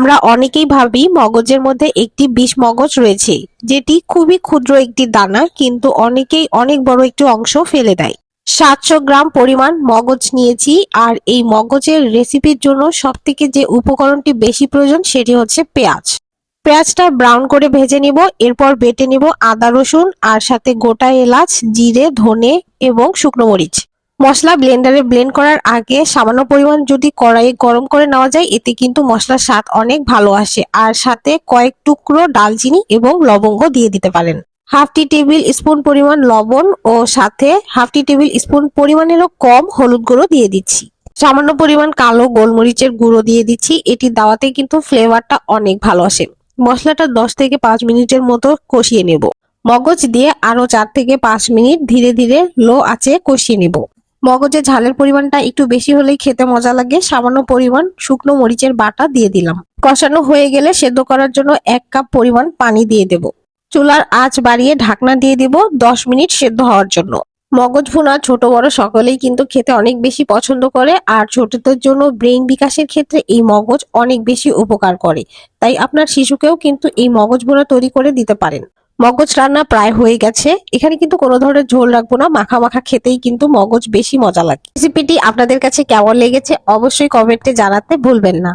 আমরা অনেকেই ভাবি মগজের মধ্যে একটি বিষ মগজ রয়েছে, যেটি খুবই ক্ষুদ্র একটি দানা, কিন্তু অনেকেই অনেক বড় একটি অংশ ফেলে দেয়। সাতশো গ্রাম পরিমাণ মগজ নিয়েছি, আর এই মগজের রেসিপির জন্য সব থেকে যে উপকরণটি বেশি প্রয়োজন সেটি হচ্ছে পেঁয়াজ। পেঁয়াজটা ব্রাউন করে ভেজে নিব, এরপর বেটে নিব আদা রসুন, আর সাথে গোটা এলাচ, জিরে, ধনে এবং শুকনো মরিচ। মশলা ব্লেন্ডারে ব্লেন্ড করার আগে সামান্য পরিমাণ যদি কড়াইয়ে গরম করে নেওয়া যায়, এতে কিন্তু মশলার স্বাদ অনেক ভালো আসে। আর সাথে কয়েক টুকরো ডালচিনি এবং লবঙ্গ দিয়ে দিতে পারেন। হাফ টি টেবিল স্পুন পরিমাণ লবণ ও সাথে হাফ টি টেবিল স্পুন পরিমাণেরও কম হলুদ গুঁড়ো দিয়ে দিচ্ছি। সামান্য পরিমাণ কালো গোলমরিচের গুঁড়ো দিয়ে দিচ্ছি। এটি দাওয়াতে কিন্তু ফ্লেভারটা অনেক ভালো আসে। মশলাটা দশ থেকে পাঁচ মিনিটের মতো কষিয়ে নেব। মগজ দিয়ে আরও চার থেকে পাঁচ মিনিট ধীরে ধীরে লো আঁচে কষিয়ে নেব। মগজের ঝালের পরিমাণটা একটু বেশি হলেই খেতে মজা লাগে। সামান্য পরিমাণ শুকনো মরিচের বাটা দিয়ে দিলাম। কষানো হয়ে গেলে সেদ্ধ করার জন্য এক কাপ পরিমাণ পানি দিয়ে দেব। চুলার আঁচ বাড়িয়ে ঢাকনা দিয়ে দেব দশ মিনিট সেদ্ধ হওয়ার জন্য। মগজ ভুনা ছোট বড় সকলেই কিন্তু খেতে অনেক বেশি পছন্দ করে আর ছোটদের জন্য ব্রেইন বিকাশের ক্ষেত্রে এই মগজ অনেক বেশি উপকার করে। তাই আপনার শিশুকেও কিন্তু এই মগজ ভুনা তৈরি করে দিতে পারেন। মগজ রান্না প্রায় হয়ে গেছে। এখানে কিন্তু কোনো ধরনের ঝোল রাখব না, মাখা মাখা খেতেই কিন্তু মগজ বেশি মজা লাগে। রেসিপিটি আপনাদের কাছে কেমন লেগেছে অবশ্যই কমেন্টে জানাতে ভুলবেন না।